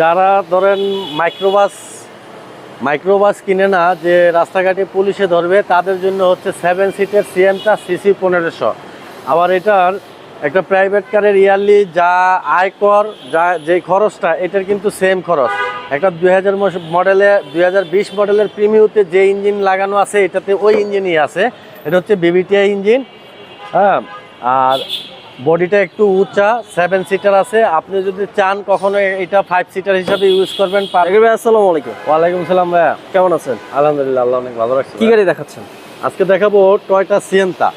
যারা ধরেন microbus microbus কিনে না, যে রাস্তাঘাটে পুলিশে ধরবে, তাদের জন্য হচ্ছে সেভেন সিটের সিএনটা সিসি পনেরোশো। আবার এটার একটা প্রাইভেট কারের ইয়ারলি যা আয়কর যা, যে খরচটা, এটার কিন্তু সেম খরচ। একটা দুই হাজার মডেলে দুই হাজার বিশ মডেলের প্রিমিউতে যে ইঞ্জিন লাগানো আছে, এটাতে ওই ইঞ্জিনই আছে। এটা হচ্ছে বিবিটিআই ইঞ্জিন হ্যাঁ? আর বডিটা একটু উঁচা সেভেন সিটার আছে। আপনি যদি চান কখনো এটা ফাইভ সিটার হিসাবে ইউজ করবেন ভাই আসসালামু আলাইকুম। ওয়ালাইকুম সালাম ভাইয়া। কেমন আছেন? আলহামদুলিল্লাহ আল্লাহ অনেক ভালো রাখছি কি গাড়ি দেখাচ্ছেন? আজকে দেখাবো টয়টা সিয়েন্তা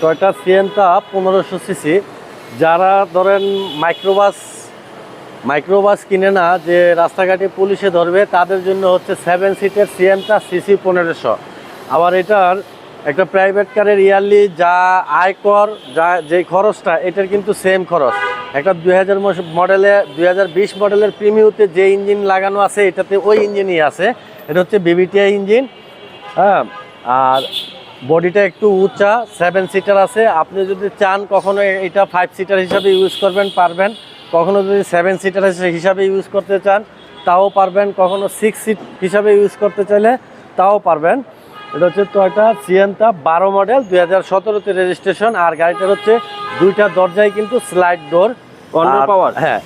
টয়টা সিয়েন্তা পনেরোশো সিসি যারা ধরেন মাইক্রোবাস মাইক্রোবাস কিনে না যে রাস্তাঘাটে পুলিশে ধরবে তাদের জন্য হচ্ছে সেভেন সিটের সিয়েন্তা সিসি পনেরোশো। আবার এটার একটা প্রাইভেট কারের ইয়ারলি যা আয়কর যা যে খরচটা, এটার কিন্তু সেম খরচ। একটা দুই হাজার মডেলে দুই হাজার বিশ মডেলের প্রিমিউতে যে ইঞ্জিন লাগানো আছে, এটাতে ওই ইঞ্জিনই আছে। এটা হচ্ছে বিবিটিআই ইঞ্জিন হ্যাঁ? আর বডিটা একটু উঁচা সেভেন সিটার আছে। আপনি যদি চান কখনো এটা ফাইভ সিটার হিসাবে ইউজ করবেন, পারবেন। কখনো যদি সেভেন সিটার হিসাবে ইউজ করতে চান, তাও পারবেন। কখনো সিক্স সিট হিসাবে ইউজ করতে চাইলে, তাও পারবেন। এটা হচ্ছে টয়টা সিয়েন্তা বারো মডেল দুই হাজার সতেরোতে রেজিস্ট্রেশন আর গাড়িটার হচ্ছে দুইটা দরজায় কিন্তু স্লাইড ডোর পাওয়ার হ্যাঁ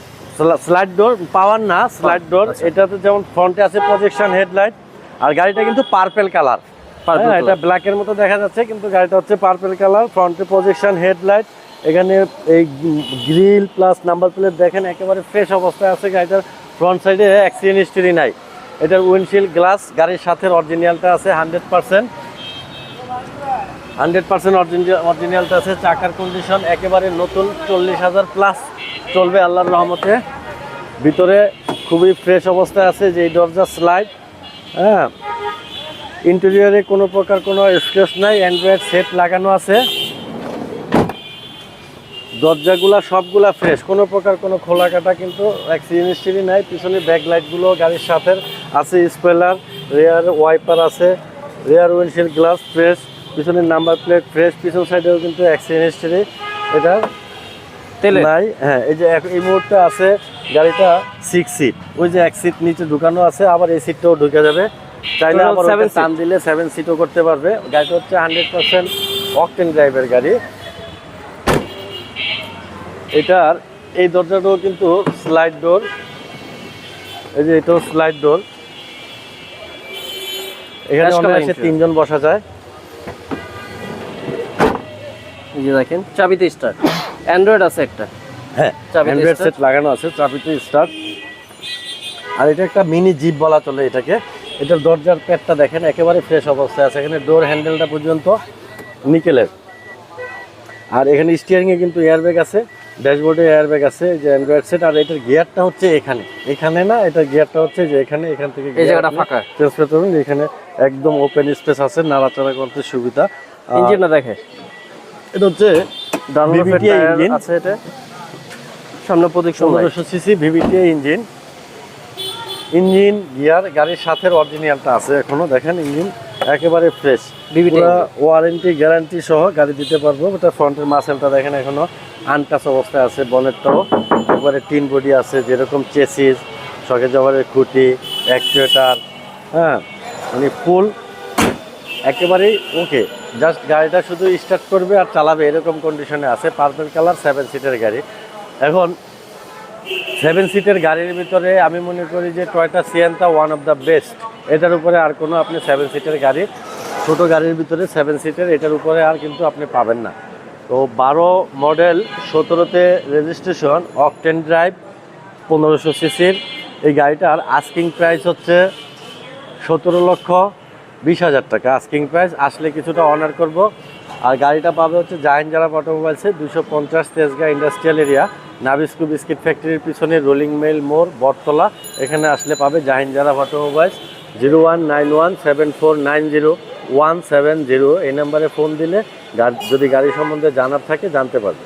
স্লাইড ডোর পাওয়ার না স্লাইড ডোর আচ্ছা। এটাতে যেমন ফ্রন্টে আছে প্রজেকশন হেডলাইট আর গাড়িটা কিন্তু পার্পেল কালার হ্যাঁ, এটা color। ব্ল্যাকের মতো দেখা যাচ্ছে কিন্তু গাড়িটা হচ্ছে পার্পেল কালার ফ্রন্টে প্রজেকশন হেডলাইট এখানে এই গ্রিল প্লাস নাম্বার প্লেট দেখেন একেবারে ফ্রেশ অবস্থায় আছে গাড়িটার ফ্রন্ট সাইডে অ্যাক্সিডেন্ট হিস্ট্রি নাই এটার উইন্ডশিল্ড গ্লাস, গাড়ির সাথে অরিজিনালটা আছে হান্ড্রেড পার্সেন্ট হান্ড্রেড পার্সেন্ট অরিজিনালটা আছে, চাকার কন্ডিশন একেবারে নতুন, চল্লিশ হাজার প্লাস চলবে আল্লাহর রহমতে। ভিতরে খুবই ফ্রেশ অবস্থায় আছে যে দরজা স্লাইড হ্যাঁ। ইন্টেরিয়রে কোনো প্রকার কোনো স্ক্রেচ নাই অ্যান্ড্রয়েড সেট লাগানো আছে। দরজাগুলা সবগুলা ফ্রেশ কোনো প্রকার কোনো খোলা কাটা কিন্তু অ্যাক্সিডেন্ট নাই। পিছনে ব্যাক লাইটগুলো গাড়ির সাথে আছে স্পয়লার রেয়ার ওয়াইপার আছে রেয়ার উইন্ডশিল্ড গ্লাস ফ্রেশ পিছনের নাম্বার প্লেট ফ্রেশ পিছন সাইডেও কিন্তু অ্যাক্সিডেন্ট হিস্ট্রি এটা নাই হ্যাঁ এই যে এই মুহূর্তে আছে গাড়িটা সিক্স সিট ওই যে এক সিট নিচে ঢুকানো আছে আবার এই সিটটাও ঢুকে যাবে। চাইলে আবার টান দিলে সেভেন সিটও করতে পারবে। গাড়িটা হচ্ছে হান্ড্রেড পার্সেন্ট অকটেন ড্রাইভের গাড়ি। এটার এই দরজাটাও কিন্তু স্লাইড ডোর এই যে এটাও স্লাইড ডোর এখানে অনায়াসে তিনজন বসা যায়। এই যে দেখেন চাবিতে স্টার্ট অ্যান্ড্রয়েড আছে একটা। হ্যাঁ অ্যান্ড্রয়েড সেট লাগানো আছে চাবিতে স্টার্ট আর এটা একটা মিনি জিপ বলা চলে এটাকে। এটার দরজার প্যাডটা দেখেন একেবারে ফ্রেশ অবস্থায় আছে। এখানে ডোর হ্যান্ডেলটা পর্যন্ত নিকেলের। আর এখানে স্টিয়ারিংয়ে কিন্তু এয়ারব্যাগ আছে। ড্যাশবোর্ডে এয়ারব্যাগ আছে যে অ্যান্ড্রয়েড সেট আর এটার গিয়ারটা হচ্ছে এখানে। এখানে না এটার গিয়ারটা হচ্ছে যে এখানে এখান থেকে এই জায়গাটা ফাঁকা। চেঞ্জ করতে পারবেন এখানে একদম ওপেন স্পেস আছে নাড়াচাড়া করতে সুবিধা। আর ইঞ্জিন না দেখে। এটা হচ্ছে ডানলপের ইঞ্জিন। আছে এটা। সামনে প্রদীক্ষণ পনেরোশো CC VVTI engine engine gear গাড়ির সাথে অরিজিনালটা আছে এখনও দেখেন ইঞ্জিন একেবারে ফ্রেশ পুরো ওয়ারেন্টি গ্যারান্টি সহ গাড়ি দিতে পারব ওটা ফ্রন্টের মাসেলটা দেখেন এখনও আনটাচ অবস্থায় আছে বনেটটাও একবারে টিন বডি আছে যেরকম চেসিস শখে জবারের খুঁটি অ্যাকচুয়েটার হ্যাঁ মানে ফুল একেবারেই ওকে জাস্ট গাড়িটা শুধু স্টার্ট করবে আর চালাবে এরকম কন্ডিশনে আছে। পার্পল কালার সেভেন সিটের গাড়ি। এখন সেভেন সিটের গাড়ির ভিতরে আমি মনে করি যে Toyota Sienta one of the best এটার উপরে আর কোনো আপনি সেভেন সিটের গাড়ি, ছোট গাড়ির ভিতরে সেভেন সিটের এটার উপরে আর কিন্তু আপনি পাবেন না। তো বারো মডেল সতেরোতে রেজিস্ট্রেশন অকটেন ড্রাইভ পনেরোশো সিসির এই গাড়িটার আস্কিং প্রাইস হচ্ছে সতেরো লক্ষ বিশ হাজার টাকা। আস্কিং প্রাইস আসলে কিছুটা অনার করব। আর গাড়িটা পাবে হচ্ছে জাহিন জারা অটোমোবাইলসে দুশো পঞ্চাশ Tejgaon industrial area Nabisco biscuit ফ্যাক্টরির পিছনে রোলিং মেল মোড়, বটতলা। এখানে আসলে পাবে Zahin Zara automobiles zero one nine one seven four nine zero one seven zero এই নাম্বারে ফোন দিলে যদি গাড়ি সম্বন্ধে জানার থাকে জানতে পারবে।